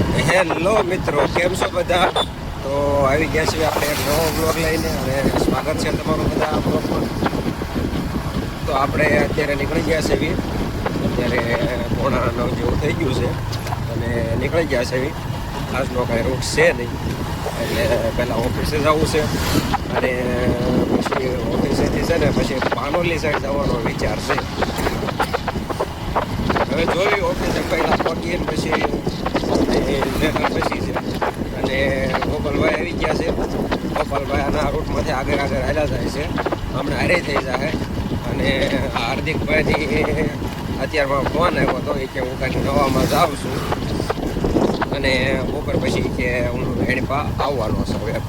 Hello મિત્રો, કેમ છો બધા? તો આવી ગયા છીએ આપણે એક નવો બ્લોગ લઈને અને સ્વાગત છે તમારું બધા બ્લોગમાં તો આપણે અત્યારે નીકળી ગયા છે એવી અત્યારે પોણા નવ જેવું થઈ ગયું છે અને નીકળી ગયા છે એવી આજનો કાંઈ રૂટ છે નહીં. એટલે પહેલાં ઓફિસે જવું છે અને પછી ઓફિસેથી છે ને પછી પાનોલી સાઈડ જવાનો વિચાર છે. હવે જોઈ ઓફિસે પહેલાં પહોંચીએ ને પછી લેટર બેસી છે અને ગોપાલભાઈ આવી ગયા છે ગોપાલભાઈ આના રૂટમાંથી આગળ આગળ હાલ્યા જાય છે હમણાં હારે થઈ જાય અને હાર્દિકભાઈથી અત્યારમાં ફોન આવ્યો હતો એ કે હું કાંઈક નવામાં જાઉં છું અને બપોર પછી કે હું એની આવવાનો છું એમ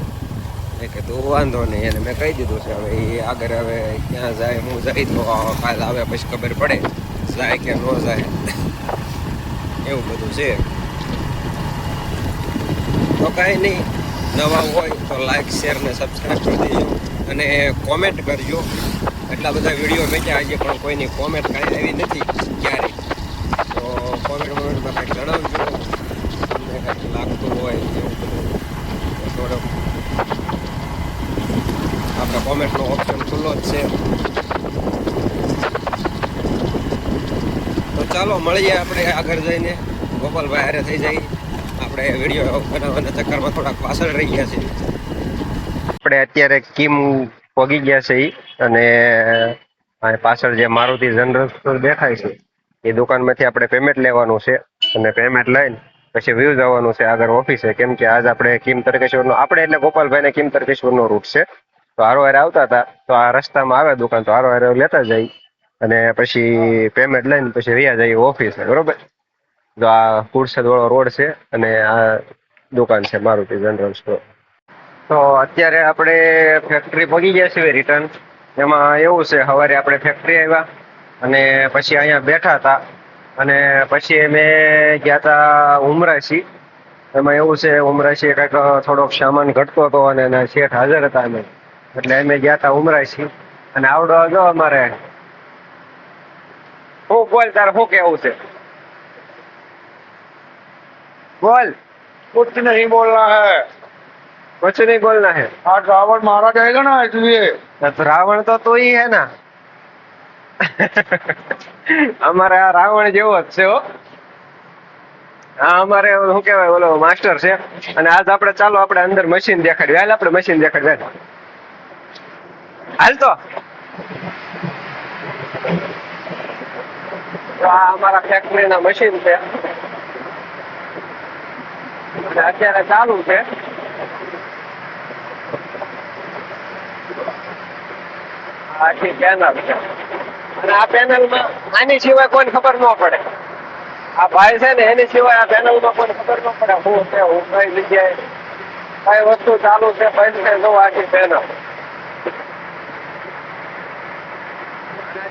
એ કે તું વાંધો નહીં એને મેં કહી દીધું છે હવે એ આગળ હવે ક્યાં જાય હું જાય તો કાલ આવે પછી ખબર પડે જાય કે ન જાય એવું બધું છે તો કાંઈ નહીં. નવા હોય તો લાઈક શેર ને સબસ્ક્રાઈબ કરી દેજો. અને કોમેન્ટ કરજો. એટલા બધા વીડિયો મેક્યા. આજે પણ કોઈની કોમેન્ટ કાંઈ આવી નથી ક્યારેય તો કોમેન્ટ કોમેન્ટમાં કાંઈક જણાવજો. તમને કંઈક લાગતું હોય એવું બધું થોડોક. આપણે કોમેન્ટનો ઓપ્શન ખુલ્લો જ છે. તો ચાલો મળીએ આપણે આગળ જઈને. ગોપાલભાઈ હારે થઈ જાય. આપણે વીડિયો બનાવવાના ચક્કરમાં થોડાક પાછળ રહી ગયા છે આપણે અત્યારે કિમ પગી ગયા છે એ અને પાછળ જે મારુતિ જનરલ સ્ટોર દેખાય છે, એ દુકાનમાંથી આપણે પેમેન્ટ લેવાનું છે, અને પેમેન્ટ લઈને પછી વ્યૂ જવાનું છે આગળ ઓફિસે કેમ કે આજ આપણે કિમ તરકેશ્વરનો, આપણે એટલે ગોપાલભાઈને કિમ તરકેશ્વરનો રૂટ છે. તો હારો હારે આવતા હતા, તો આ રસ્તામાં આવે દુકાન, તો હારો હારે લેતા જાય, અને પછી પેમેન્ટ લઈને પછી રહ્યા જઈએ ઓફિસે બરોબર? જો આ કુરસદ વાળો રોડ છે અને આ દુકાન છે મારુતિ જનરલ સ્ટોર તો અત્યારે આપણે ફેક્ટરી પગી ગયા છીએ રિટર્ન એમાં એવું છે, સવારે આપણે ફેક્ટરી આવ્યા અને પછી અહીંયા બેઠા હતા અને પછી અમે ગયા હતા ઉમરાશી એમાં એવું છે ઉમરાશી કંઈક થોડોક સામાન ઘટતો હતો અને એના શેઠ હાજર હતા અમે. એટલે અમે ગયા હતા ઉમરાશી અને આવડો જો અમારે. હું બોલ તારે શું કેવું છે? बोल कुछ नहीं बोलना है कुछ नहीं बोलना है आज रावण मारा जाएगा ना इसलिए तो रावण तो तू ही है ना અમારે આ રાવણ જેવો જ છે હો હા અમારે શું કહેવાય ઓલો માસ્ટર છે અને આજ આપણે ચાલો આપણે અંદર મશીન દેખાડ્યું હાલ આપણે મશીન દેખાડ્યું હાલ. હાલ તો તો આ અમારા ફેક્ટરીના મશીન છે અને અત્યારે ચાલુ છે. આખી પેનલ છે. અને આ પેનલમાં આની સિવાય કોઈને ખબર ન પડે. આ ભાઈ છે ને, એની સિવાય આ પેનલમાં કોઈને ખબર ન પડે હું છે, હું કઈ જગ્યાએ, કઈ વસ્તુ ચાલુ છે બંધ છે, જો આખી પેનલ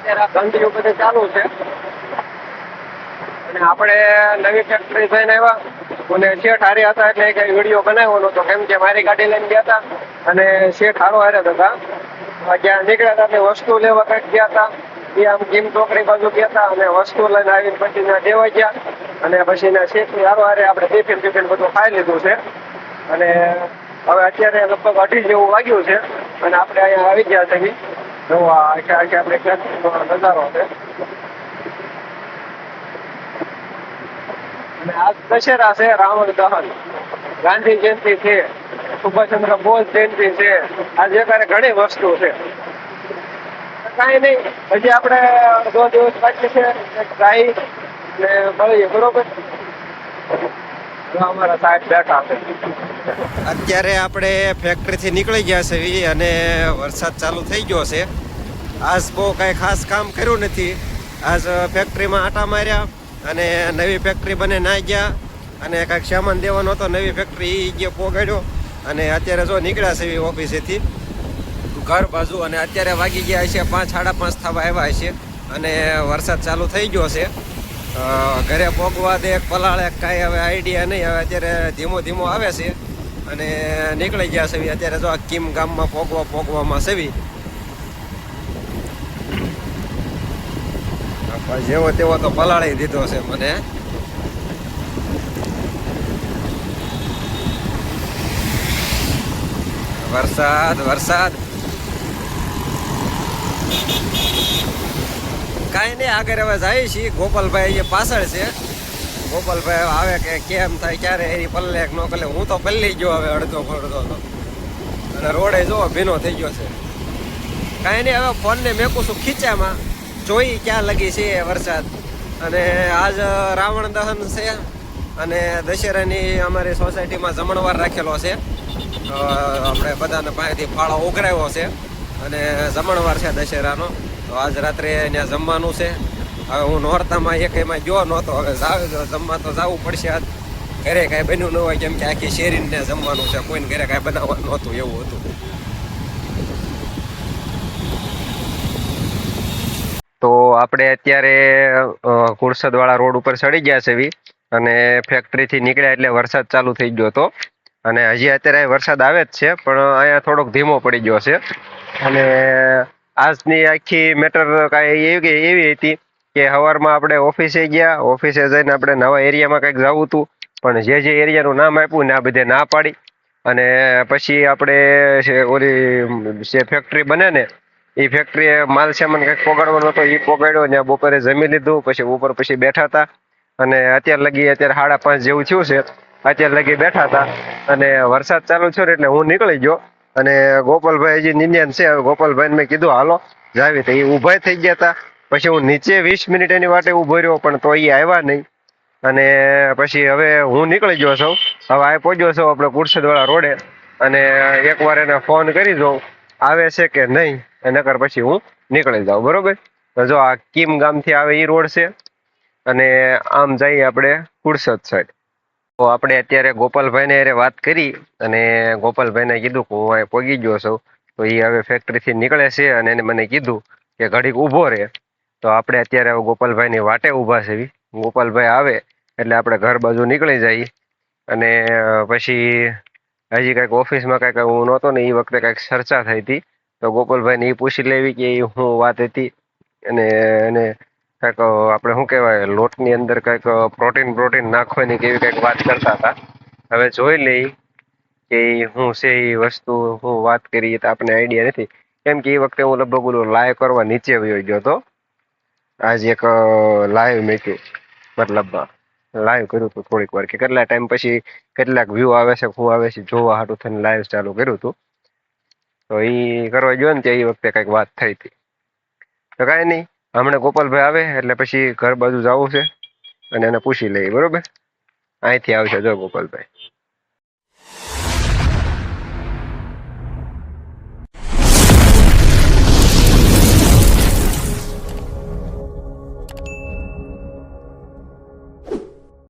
અત્યારે આ ધંધીઓ બધે ચાલુ છે. અને આપણે નવી ફેક્ટરી થઈને આવ્યા. અને શેઠ હારે હતા એટલે કઈ વીડિયો બનાવ્યો નતો કેમ કે મારી ગાડી લઈને ગયા હતા અને શેઠ હારો હારે હતા. ત્યાં નીકળ્યા હતા એટલે વસ્તુ લેવા કંઈક ગયા હતા. એ આમ ગીમ ટોકરી બાજુ ગયા હતા અને વસ્તુ લઈને આવીને પછી ત્યાં દેવાઈ ગયા. અને પછી ના શેઠની હારો હારે આપણે ટિફિન ટિફિન બધું ખાઈ લીધું છે. અને હવે અત્યારે લગભગ અઢી જેવું વાગ્યું છે અને આપણે અહીંયા આવી ગયા છે જોવા આખે આખે આપણે નજારો છે. અને આજ દશેરા છે રાવણ દહન. ગાંધી જયંતિ છે, સુભાષચંદ્ર બોઝ જયંતિ છે, આજે કારે ઘણી વસ્તુ છે. કાંઈ નહીં, હજી આપણે અડધો દિવસ બાકી છે, એક ને મળીએ બરોબર? અમારા સાહેબ બેઠા અત્યારે આપણે ફેક્ટરીથી નીકળી ગયા છે અને વરસાદ ચાલુ થઈ ગયો છે. આજ બહુ કાંઈ ખાસ કામ કર્યું નથી. આજ ફેક્ટરીમાં આટા માર્યા. અને નવી ફેક્ટરી બને ના ગયા. અને કાંઈક સામાન દેવાનો હતો, નવી ફેક્ટરી એ ગયો પોગાડ્યો. અને અત્યારે જો નીકળ્યા છે ઓફિસેથી ઘર બાજુ અને અત્યારે વાગી ગયા છે પાંચ, સાડા પાંચ થવા આવ્યા છે. અને વરસાદ ચાલુ થઈ ગયો છે. ઘરે પોગવા દે, પલાળે કાંઈ હવે આઈડિયા નહીં. હવે અત્યારે ધીમો ધીમો આવે છે. અને નીકળી ગયા છે અત્યારે જો આ કિમ ગામમાં પોગવા, પોગવામાં સેવી પણ જેવો તેવો તો પલાળી દીધો છે મને. વરસાદ વરસાદ. કાંઈ નહીં, આગળ હવે જાય છીએ. ગોપાલભાઈ જે પાછળ છે. ગોપાલભાઈ આવે કે કેમ થાય, ક્યારે એની પલ્લે ન કલે હું તો પલ્લી ગયો હવે અડધો પડતો હતો અને રોડે જો ભીનો થઈ ગયો છે. કાંઈ નહીં, હવે ફોનને મેકું છું ખીચામાં. જોઈ ક્યાં લગી છે વરસાદ. અને આજ રાવણ દહન છે અને દશેરાની અમારી સોસાયટીમાં જમણવાર રાખેલો છે. આપણે બધાને પાસેથી ફાળો ઉઘરાવ્યો છે અને જમણવાર છે દશેરાનો. તો આજ રાત્રે ત્યાં જમવાનું છે. હવે હું નોરતામાં એક એમાં ગયો નહોતો. હવે જમવા તો જવું પડશે આજ. ઘરે કાંઈ બન્યું ન હોય કેમ કે આખી શેરીને જમવાનું છે. કોઈને ઘરે કાંઈ બનાવવાનું નહોતું, એવું હતું. તો આપણે અત્યારે કુરસદવાળા રોડ ઉપર ચડી ગયા છે અને ફેક્ટરીથી નીકળ્યા એટલે વરસાદ ચાલુ થઈ ગયો હતો. અને હજી અત્યારે વરસાદ આવે જ છે, પણ અહીંયા થોડોક ધીમો પડી ગયો છે. અને આજની આખી મેટર કાંઈ એવી એવી હતી કે સવારમાં આપણે ઓફિસે ગયા, ઓફિસે જઈને આપણે નવા એરિયામાં કંઈક જવું હતું. પણ જે જે એરિયાનું નામ આપ્યું ને આ બધે ના પાડી. અને પછી આપણે ઓલી જે ફેક્ટરી બને ને એ ફેક્ટરીએ માલ સામાન કંઈક પોગાડવાનો હતો એ પોગાડ્યો ને બપોરે જમી લીધું, પછી ઉપર પછી બેઠા હતા. અને અત્યાર લગી અત્યારે સાડા પાંચ જેવું થયું છે. અત્યાર લગી બેઠા હતા. અને વરસાદ ચાલુ થયો એટલે હું નીકળી ગયો. અને ગોપાલભાઈ હજી નિંદ્યાન છે ગોપાલભાઈ મેં કીધું, હાલો, જાવી. તો એ ઊભા થઈ ગયા હતા. પછી હું નીચે વીસ મિનિટ એની વાટે ઊભો રહ્યો, પણ તો એ આવ્યા નહીં. અને પછી હવે હું નીકળી ગયો છું. હવે આ પહોંચ્યો છું આપણે કુરસદવાળા રોડે. અને એકવાર એને ફોન કરી દઉં આવે છે કે નહીં? નકર પછી હું નીકળી જાઉં, બરોબર? જો આ કીમ ગામથી આવે એ રોડ છે, અને આમ જઈએ આપણે કુરસદ સાઈડ. તો આપણે અત્યારે ગોપાલભાઈને અરે વાત કરી, અને ગોપાલભાઈને કીધું કે હું અહીં પગી ગયો છું, તો એ હવે ફેક્ટરીથી નીકળે છે, અને એને મને કીધું કે ઘડીક ઊભો રહે. તો આપણે અત્યારે હવે ગોપાલભાઈની વાટે ઊભા છે ગોપાલભાઈ આવે, એટલે આપણે ઘર બાજુ નીકળી જઈએ, અને પછી હજી કાંઈક ઓફિસમાં કાંઈક હું નહોતો ને એ વખતે કાંઈક ચર્ચા થઈ હતી. તો ગોપાલભાઈને એ પૂછી લેવી કે એ શું વાત હતી અને એને કંઈક, આપણે શું કહેવાય, લોટની અંદર કંઈક પ્રોટીન પ્રોટીન નાખવાની કે એવી કંઈક વાત કરતા હતા. હવે જોઈ લઈ કે હું છે એ વસ્તુ, હું વાત કરી તો આપણને આઈડિયા નથી. કેમ કે એ વખતે હું લગભગ લાઈવ કરવા નીચે વયો ગયો હતો આજે એક લાઈવ મેક્યું, મતલબમાં. લાઈવ કર્યું હતું થોડીક વાર કે કેટલા ટાઈમ પછી કેટલાક વ્યૂ આવે છે શું આવે છે, જોવા હાટું થઈને લાઈવ ચાલુ કર્યું હતું. તો એ કરવા ગયો ને ત્યાં એ વખતે કંઈક વાત થઈ હતી. તો કાંઈ નહીં, હમણાં ગોપાલભાઈ આવે એટલે પછી ઘર બાજુ જવું છે અને એને પૂછી લઈએ, બરોબર? અહીંથી આવશે જો ગોપાલભાઈ.